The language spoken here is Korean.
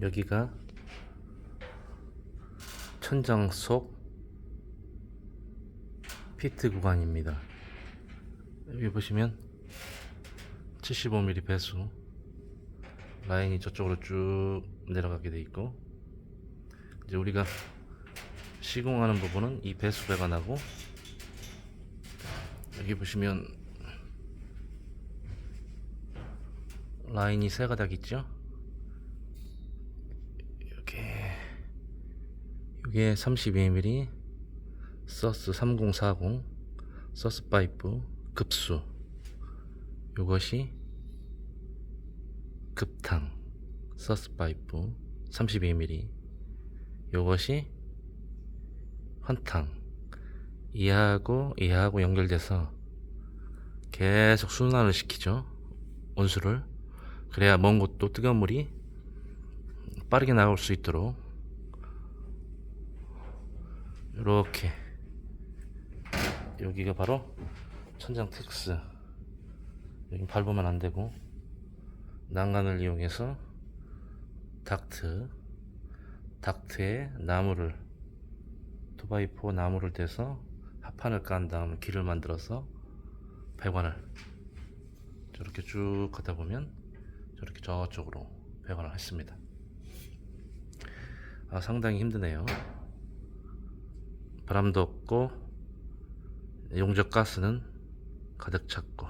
여기가 천장 속 피트 구간입니다. 여기 보시면 75mm 배수 라인이 저쪽으로 쭉 내려가게 돼 있고 이제 우리가 시공하는 부분은 이 배수 배관하고 여기 보시면 라인이 세 가닥 있죠? 이렇게 이게 32mm 서스 3040 서스 파이프 급수. 요것이 급탕 서스 파이프 32mm 요것이 환탕. 이하고 이하고 연결돼서 계속 순환을 시키죠 온수를. 그래야 먼 곳도 뜨거운 물이 빠르게 나올 수 있도록 이렇게 여기가 바로 천장 텍스 여기 밟으면 안 되고 난간을 이용해서 닥트 닥트에 나무를 두바이포 나무를 대서 합판을 깐 다음에 길을 만들어서 배관을 저렇게 쭉 가다 보면 저렇게 저쪽으로 배관을 했습니다. 아, 상당히 힘드네요. 바람도 없고 용접 가스는 가득 찼고